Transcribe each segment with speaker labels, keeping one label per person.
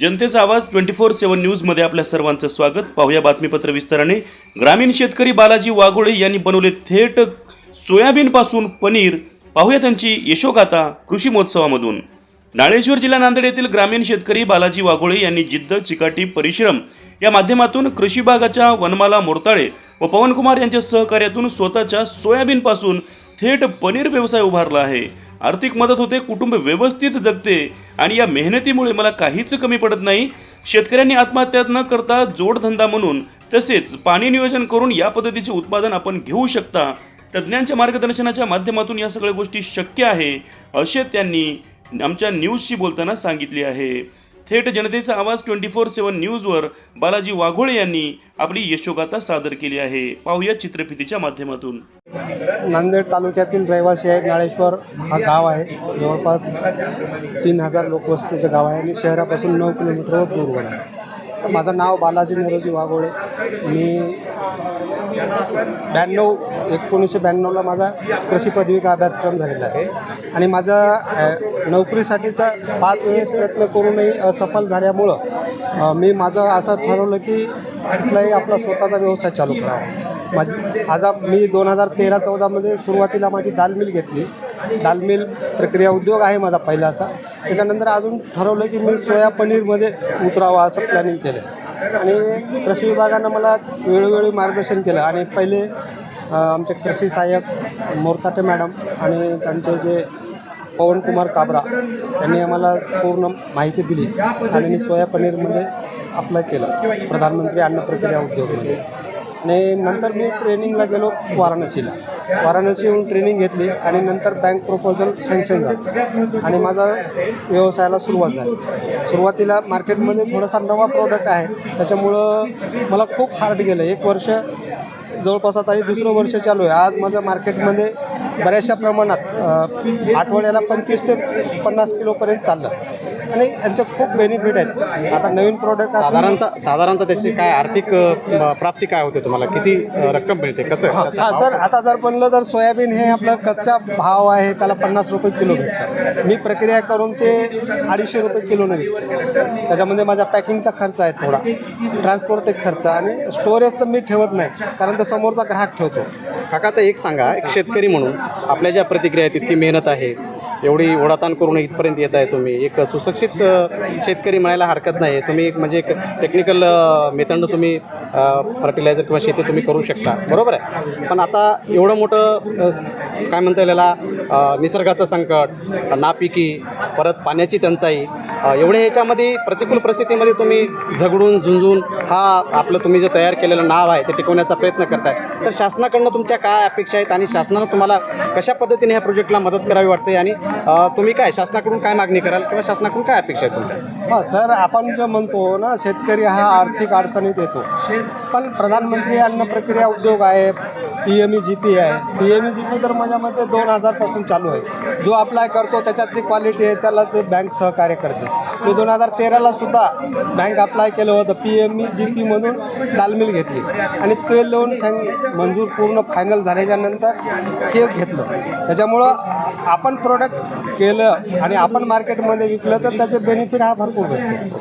Speaker 1: जनतेचा आवाज twenty four seven न्यूजमध्ये आपल्या सर्वांचं स्वागत. पाहूया बातमीपत्र विस्ताराने. ग्रामीण शेतकरी बालाजी वाघोळे यांनी बनवले थेट सोयाबीनपासून पनीर. पाहूया त्यांची यशोगाथा कृषी महोत्सवामधून. नाळेश्वर जिल्हा नांदेड येथील ग्रामीण शेतकरी बालाजी वाघोळे यांनी जिद्द चिकाटी परिश्रम या माध्यमातून कृषी भागाच्या वनमाला मोरताळे व पवनकुमार यांच्या सहकार्यातून स्वतःच्या सोयाबीनपासून थेट पनीर व्यवसाय उभारला आहे. आर्थिक मदत होते कुटुंब व्यवस्थित जगते आणि या मेहनतीमुळे मला काहीच कमी पडत नाही. शेतकऱ्यांनी आत्महत्या न करता जोडधंदा म्हणून तसेच पाणी नियोजन करून या पद्धतीचे उत्पादन आपण घेऊ शकता. तज्ज्ञांच्या मार्गदर्शनाच्या माध्यमातून या सगळ्या गोष्टी शक्य आहे असे त्यांनी आमच्या न्यूजशी बोलताना सांगितले आहे. थेट जनतेचा आवाज ट्वेंटी फोर सेवन न्यूजवर बालाजी वाघोळे यांनी आपली यशोगाथा सादर केली आहे. पाहूया चित्रफितीच्या माध्यमातून.
Speaker 2: नांदेड तालुक्यातील रहिवासी आहे नाळेश्वर हा गाव आहे. जवळपास तीन हजार लोकवस्तीचं गाव आहे आणि शहरापासून नऊ किलोमीटरवर दूरवर आहे. माझं नाव बालाजी नेहरूजी वाघोळे. मी ब्याण्णव एकोणीसशे ब्याण्णवला माझा कृषी पदविका अभ्यासक्रम झालेला आहे. आणि माझा नोकरीसाठीचा पाच वेळेस प्रयत्न करूनही असफल झाल्यामुळं मी माझं असं ठरवलं की कुठलाही आपला स्वतःचा व्यवसाय चालू करावा. माझी आज मी दोन हजार तेरा चौदामध्ये सुरुवातीला माझी दाल मिल घेतली. दालमिल प्रक्रिया उद्योग आहे माझा पहिला असा त्याच्यानंतर अजून ठरवलं की मी सोया पनीरमध्ये उतरावं असं प्लॅनिंग केलं. आणि कृषी विभागानं मला वेळोवेळी मार्गदर्शन केलं. आणि पहिले आमचे कृषी सहाय्यक मोरताटे मॅडम आणि त्यांचे जे पवनकुमार काबरा यांनी आम्हाला पूर्ण माहिती दिली आणि मी सोया पनीरमध्ये अप्लाय केलं प्रधानमंत्री अन्न प्रक्रिया उद्योगमध्ये. आणि नंतर मी ट्रेनिंगला गेलो वाराणसीला. वाराणसीहून ट्रेनिंग घेतली आणि नंतर बँक प्रपोजल सँक्शन झालं. आणि माझा व्यवसायाला सुरुवात झाली. सुरुवातीला मार्केटमध्ये थोडासा नवा प्रॉडक्ट आहे. त्याच्यामुळं मला खूप हार्ड गेलं. एक वर्ष जवळपास आता हे दुसरं वर्ष चालू आहे. आज माझं मार्केटमध्ये बऱ्याचशा प्रमाणात आठवड्याला पंचवीस ते पन्नास किलोपर्यंत चाललं. आणि यांचे खूप बेनिफिट आहेत. आता नवीन प्रॉडक्ट
Speaker 3: साधारणतः साधारणतः त्याची काय आर्थिक प्राप्ती काय होते तुम्हाला? किती रक्कम मिळते? कसं?
Speaker 2: हां सर? आता जर म्हणलं तर सोयाबीन हे आपलं कच्चा भाव आहे त्याला पन्नास रुपये किलो भेटतं मी प्रक्रिया करून ते अडीचशे रुपये किलोने विकतो. त्याच्यामध्ये माझा पॅकिंगचा खर्च आहे थोडा. ट्रान्सपोर्ट एक खर्च आणि स्टोरेज तर मी ठेवत नाही कारण तर समोरचा ग्राहक ठेवतो.
Speaker 3: काका तर एक सांगा एक शेतकरी म्हणून आपल्या ज्या प्रतिक्रिया आहेत तितकी मेहनत आहे एवढी ओढाताण करून इथपर्यंत येत आहे तुम्ही एक सुशिक्षित शेतकरी म्हणायला हरकत नाही तुम्ही एक म्हणजे एक टेक्निकल मेथंड तुम्ही फर्टिलायझर किंवा शेती तुम्ही करू शकता. बरोबर आहे? पण आता एवढं मोठं काय म्हणता येईल याला निसर्गाचं संकट नापिकी परत पाण्याची टंचाई एवढे ह्याच्यामध्ये प्रतिकूल परिस्थितीमध्ये तुम्ही झगडून झुंजून हा आपलं तुम्ही जे तयार केलेलं नाव आहे ते टिकवण्याचा प्रयत्न करताय. तर शासनाकडनं तुमच्या काय अपेक्षा आहेत आणि शासनानं तुम्हाला कशा पद्धतीने ह्या प्रोजेक्टला मदत करावी वाटते? आणि तुम्ही काय शासनाकडून काय मागणी कराल किंवा शासनाकडून काय अपेक्षा आहे तुमच्या?
Speaker 2: हां सर आपण जो म्हणतो ना शेतकरी हा आर्थिक अडचणीत येतो. पण प्रधानमंत्री अन्न प्रक्रिया उद्योग आहे P M E G P आहे. P M E G P तर माझ्या मते दोन हजारपासून चालू आहे. जो अप्लाय करतो त्याच्यात जी क्वालिटी आहे त्याला ते बँक सहकार्य करते. मी दोन हजार तेराला सुद्धा बँक अप्लाय केलं होतं पी एम ई जी पीमधून तालमील घेतली. आणि ते लोन सँग मंजूर पूर्ण फायनल झाल्याच्यानंतर हे घेतलं. त्याच्यामुळं आपण प्रोडक्ट केलं आणि आपण मार्केटमध्ये विकलं तर त्याचे बेनिफिट हा भरपूर भेटतो.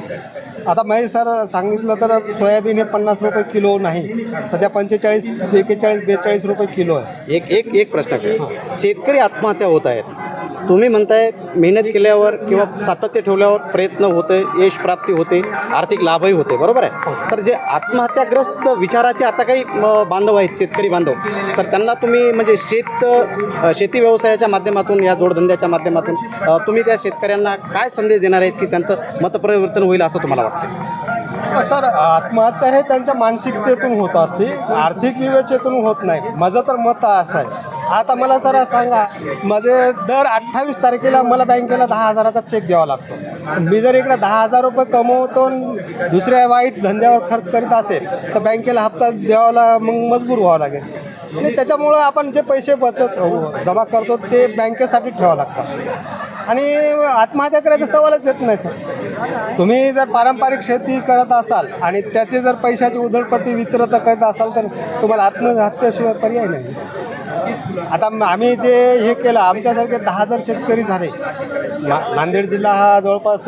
Speaker 2: आता मी सर सांगितलं तर सोयाबीन हे पन्नास रुपये किलो नाही. सध्या पंचेचाळीस एकेचाळीस बेचाळीस रुपये किलो आहे.
Speaker 3: एक एक एक प्रश्न. शेतकरी आत्महत्या होत आहेत. तुम्ही म्हणताय मेहनत केल्यावर किंवा सातत्य ठेवल्यावर प्रयत्न होते यश प्राप्ती होते आर्थिक लाभही होते बरोबर आहे? तर जे आत्महत्याग्रस्त विचाराचे आता काही बांधव आहेत शेतकरी बांधव. तर त्यांना तुम्ही म्हणजे शेत शेती व्यवसायाच्या माध्यमातून या जोडधंद्याच्या माध्यमातून तुम्ही त्या शेतकऱ्यांना काय संदेश देणार आहेत की त्यांचं मतपरिवर्तन होईल असं तुम्हाला वाटतं?
Speaker 2: सर आत्महत्या हे त्यांच्या मानसिकतेतून होत असते आर्थिक विवेचेतून होत नाही. माझं तर मत असं आहे. आता मला सर सांगा माझे दर अठ्ठावीस तारखेला मला बँकेला दहा हजाराचा चेक द्यावा लागतो. मी जर इकडे दहा हजार रुपये कमवतो आणि दुसऱ्या वाईट धंद्यावर खर्च करीत असेल तर बँकेला हप्ता द्यावाला मग मजबूर व्हावं लागेल. आणि त्याच्यामुळं आपण जे पैसे बचत जमा करतो ते बँकेसाठी ठेवावं लागतात आणि आत्महत्या करायचा सवालच येत नाही सर. तुम्ही जर पारंपरिक शेती करत असाल आणि त्याचे जर पैशाची उधळपट्टी वितरत करत असाल तर तुम्हाला आत्महत्येशिवाय पर्याय नाही. आता आम्ही जे हे केलं आमच्यासारखे दहा हजार शेतकरी झाले. मा नांदेड जिल्हा हा जवळपास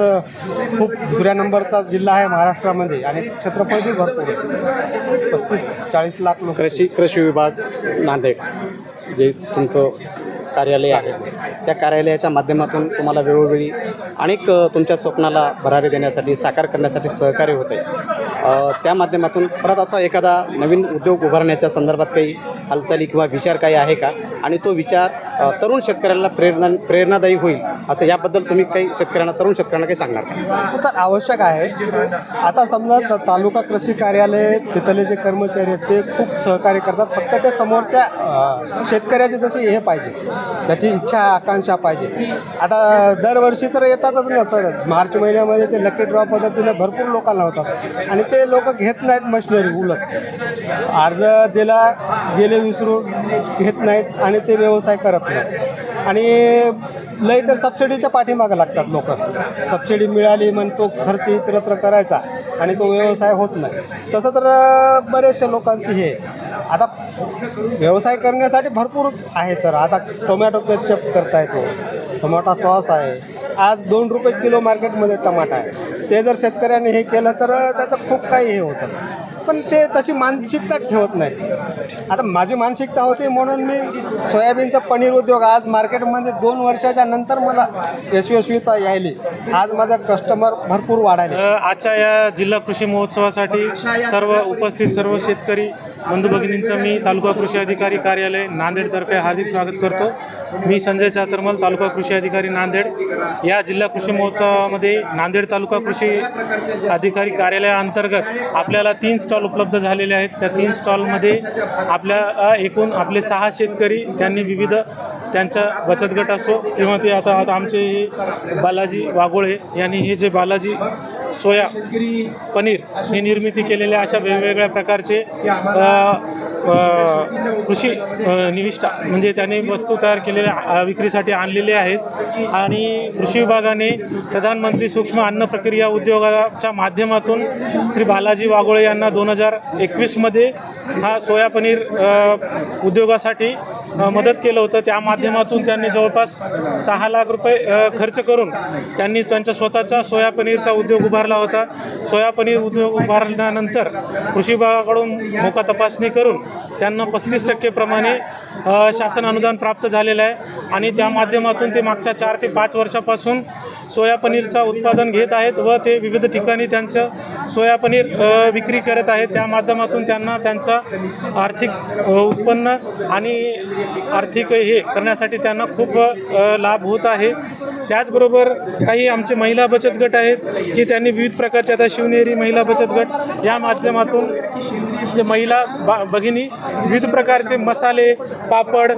Speaker 2: खूप दुसऱ्या नंबरचा जिल्हा आहे महाराष्ट्रामध्ये आणि छत्रपती भरपूर आहे. पस्तीस चाळीस लाख लोक
Speaker 3: कृषी कृषी विभाग नांदेड. जे तुमचं कार्यालय आहे. त्या कार्यालयाच्या माध्यमातून तुम्हाला वेळोवेळी अनेक तुमच्या स्वप्नाला भरारी देण्यासाठी साकार करण्यासाठी सहकार्य होते त्या माध्यमातून परत असा एखादा नवीन उद्योग उभारण्याच्या संदर्भात काही हालचाली किंवा विचार काही आहे का? आणि तो विचार तरुण शेतकऱ्याला प्रेरणा प्रेरणादायी होईल असं याबद्दल तुम्ही काही शेतकऱ्यांना तरुण शेतकऱ्यांना काही सांगणार
Speaker 2: हो सर आवश्यक आहे. आता समजा तालुका कृषी कार्यालय तिथले जे कर्मचारी आहेत ते खूप सहकार्य करतात. फक्त त्या समोरच्या शेतकऱ्याचे जसे हे पाहिजे. त्याची इच्छा आकांक्षा पाहिजे. आता दरवर्षी तर येतातच ना सर. मार्च महिन्यामध्ये ते लकी ड्रॉ पद्धतीनं भरपूर लोकांना होतात. आणि ते लोक घेत नाहीत मशिनरी उलट. अर्ज दिला गेले विसरून घेत नाहीत आणि ते व्यवसाय करत नाहीत. आणि नाही तर सबसिडीच्या पाठीमागं लागतात लोक. सबसिडी मिळाली मग तो खर्च इतरत्र करायचा आणि तो व्यवसाय होत नाही. तसं तर बरेचशा लोकांची हे. आता व्यवसाय करण्यासाठी भरपूर आहे सर. आता टोमॅटो केचप करता येतो टोमॅटो सॉस आहे. आज दोन रुपये किलो मार्केटमध्ये टमाटा आहे. ते जर शेतकऱ्यांनी हे केलं तर त्याचं खूप काही हे होतं. पण ते तशी मानसिकता ठेवत नाही. आता माझी मानसिकता होती म्हणून मी सोयाबीनचा पनीर उद्योग आज मार्केटमध्ये दोन वर्षाच्या नंतर मला यशस्वीता यायली. आज माझा कस्टमर भरपूर वाढायले
Speaker 4: आजच्या या जिल्हा कृषी महोत्सवासाठी सर्व उपस्थित सर्व शेतकरी बंधू भगिनींचं मी तालुका कृषी अधिकारी कार्यालय नांदेडतर्फे हार्दिक स्वागत करतो. मी संजय चातरमल तालुका कृषी अधिकारी नांदेड. या जिल्हा कृषी महोत्सवामध्ये नांदेड तालुका कृषी अधिकारी कार्यालयाअंतर्गत आपल्याला तीन स्टॉल स्टॉल उपलब्ध झालेले आहेत. त्या तीन स्टॉलमध्ये आपल्या एकूण आपले सहा शेतकरी त्यांनी विविध त्यांचा बचत गट असो किंवा ते आता आता आमचे बालाजी वाघोळे यांनी हे जे बालाजी सोया पनीर ही निर्मिती केलेल्या अशा वेगवेगळ्या प्रकारचे कृषी निविष्ठा म्हणजे त्याने वस्तू तयार केलेल्या विक्रीसाठी आणलेले आहेत. आणि कृषी विभागाने प्रधानमंत्री सूक्ष्म अन्न प्रक्रिया उद्योगाच्या माध्यमातून श्री बालाजी वाघोळे यांना दोन हजार एकवीसमध्ये हा सोया पनीर उद्योगासाठी मदत केलं होतं. त्या माध्यमातून त्यांनी जवळपास सहा लाख रुपये खर्च करून त्यांनी त्यांचा स्वतःचा सोया पनीरचा उद्योग उभारला होता. सोया पनीर उद्योग उभारल्यानंतर कृषी विभागाकडून मोका तपासणी करून त्यांना पस्तीस टक्केप्रमाणे प्रमाणे शासन अनुदान प्राप्त झालेलं आहे. आणि त्या माध्यमातून ते मागच्या चार ते पाच वर्षापासून सोया पनीरचा उत्पादन घेत आहेत व ते विविध ठिकाणी त्यांचं सोया पनीर विक्री करत आहेत. त्या माध्यमातून त्यांना त्यांचा आर्थिक उत्पन्न आणि आर्थिक हे करण्यासाठी त्यांना खूप लाभ होत आहे. त्याचबरोबर काही आमचे महिला बचत गट आहेत की त्यांनी विविध प्रकारचे आता शिवनेरी महिला बचत गट या माध्यमातून ते महिला बा भगिनी विविध प्रकारचे मसाले पापड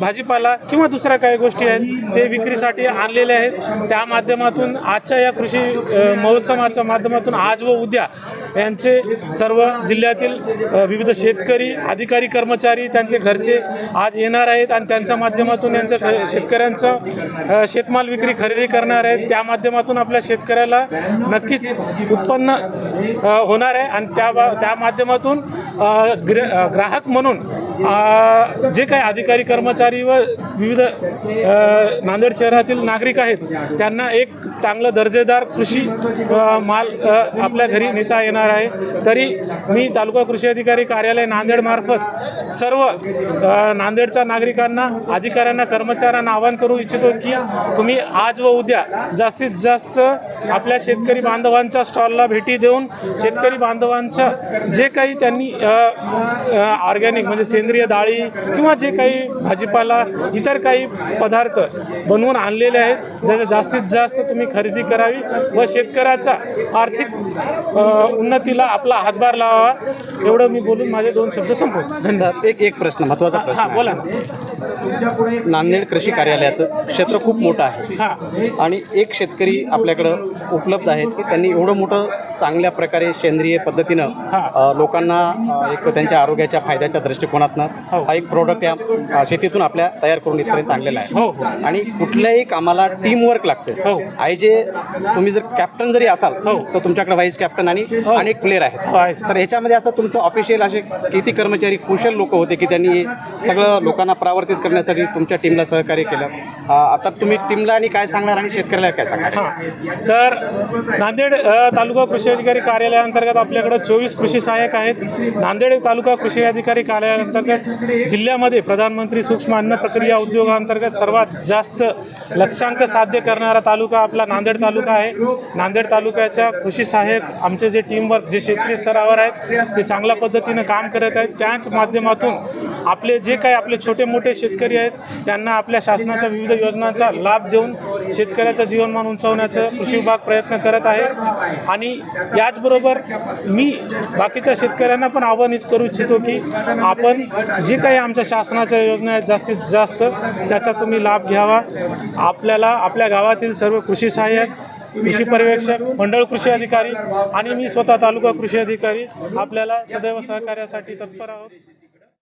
Speaker 4: भाजीपाला किंवा दुसऱ्या काही गोष्टी आहेत ते विक्रीसाठी आणलेले आहेत. त्या माध्यमातून आजच्या या कृषी महोत्सवाच्या माध्यमातून आज व उद्या यांचे सर्व जिल्ह्यातील विविध शेतकरी अधिकारी कर्मचारी त्यांचे घरचे आज येणार आहेत आणि त्यांच्या माध्यमातून यांचं शेतकऱ्यांचं शेतमाल विक्री खरेदी करणार आहेत. त्या माध्यमातून आपल्या शेतकऱ्याला नक्कीच उत्पन्न होणार आहे. आणि त्या बा- त्या माध्यमातून ग्र ग्राहक म्हणून जे काही अधिकारी कर्मचारी व विविध नांदेड शहरातील नागरिक आहेत त्यांना एक चांगलं दर्जेदार कृषी माल आपल्या घरी नेता येणार आहे. तरी मी तालुका कृषी अधिकारी कार्यालय नांदेडमार्फत सर्व नांदेडच्या नागरिकांना अधिकाऱ्यांना कर्मचाऱ्यांना आवाहन करू इच्छितो की तुम्ही आज व उद्या जास्तीत जास्त आपल्या शेतकरी बांधवांच्या स्टॉलला भेटी देऊन शेतकरी बांधवांचं जे काही त्यांनी ऑर्गॅनिक म्हणजे सेंद्रिय डाळी किंवा जे काही भाजीपाला इतर काही पदार्थ बनवून आणलेले आहेत ज्याच्या जास्तीत जास्त तुम्ही खरेदी करावी व शेतकऱ्याचा आर्थिक उन्नतीला आपला हातभार लावावा. एवढं मी बोलून माझे दोन शब्द संपवतो. धन्यवाद.
Speaker 3: एक एक प्रश्न महत्त्वाचा
Speaker 4: हां
Speaker 3: प्रश्न
Speaker 4: बोला
Speaker 3: नांदेड कृषी कार्यालयाचं क्षेत्र खूप मोठं आहे.
Speaker 4: हां.
Speaker 3: आणि एक शेतकरी आपल्याकडं उपलब्ध आहेत की त्यांनी एवढं मोठं चांगल्या प्रकारे सेंद्रिय पद्धतीनं लोकांना एक त्यांच्या आरोग्याच्या फायद्याच्या दृष्टिकोनातनं प्रयत्न
Speaker 4: हो.
Speaker 3: हा एक प्रोडक्ट या शेतीतून आपल्या तयार करून इथपर्यंत आणलेला आहे
Speaker 4: हो हो
Speaker 3: आणि कुठल्याही कामाला टीम वर्क लागते
Speaker 4: हो.
Speaker 3: आई जे तुम्ही जर कॅप्टन जरी असाल
Speaker 4: हो.
Speaker 3: तर तुमच्याकडे व्हाईस कॅप्टन आणि. अनेक प्लेअर आहेत. तर ह्याच्यामध्ये असं तुमचं ऑफिशियल असे किती कर्मचारी कुशल लोक होते की त्यांनी सगळं लोकांना परावर्तित करण्यासाठी तुमच्या टीमला सहकार्य केलं आता तुम्ही टीमला आणि काय सांगणार आणि शेतकऱ्याला काय सांगणार
Speaker 4: तर नांदेड तालुका कृषी अधिकारी कार्यालयाअंतर्गत आपल्याकडे चोवीस कृषी सहाय्यक आहेत नांदेड तालुका कृषी अधिकारी कार्यालयाअंतर्गत जिल्ह्यामध्ये प्रधानमंत्री सूक्ष्म अन्न प्रक्रिया उद्योगाअंतर्गत सर्वात जास्त लक्षांक साध्य करणारा तालुका आपला नांदेड तालुका आहे. नांदेड तालुक्याच्या कृषी सहाय्यक आमचे जे टीमवर्क जे क्षेत्रीय स्तरावर आहेत ते चांगल्या पद्धतीनं काम करत आहेत. त्याच माध्यमातून आपले जे काही आपले छोटे मोठे शेतकरी आहेत त्यांना आपल्या शासनाच्या विविध योजनांचा लाभ देऊन शेतकऱ्याचं जीवनमान उंचावण्याचा कृषी विभाग प्रयत्न करत आहे. आणि याचबरोबर मी बाकीच्या शेतकऱ्यांना पण आव्हानित करू इच्छितो की आपण जी काही आमच्या शासनाच्या योजना आहेत जास्तीत जास्त त्याचा तुम्ही लाभ घ्यावा. आपल्याला आपल्या गावातील सर्व कृषी सहाय्यक कृषी पर्यवेक्षक मंडळ कृषी अधिकारी आणि मी स्वतः तालुका कृषी अधिकारी आपल्याला सदैव सहकार्यासाठी तत्पर आहोत.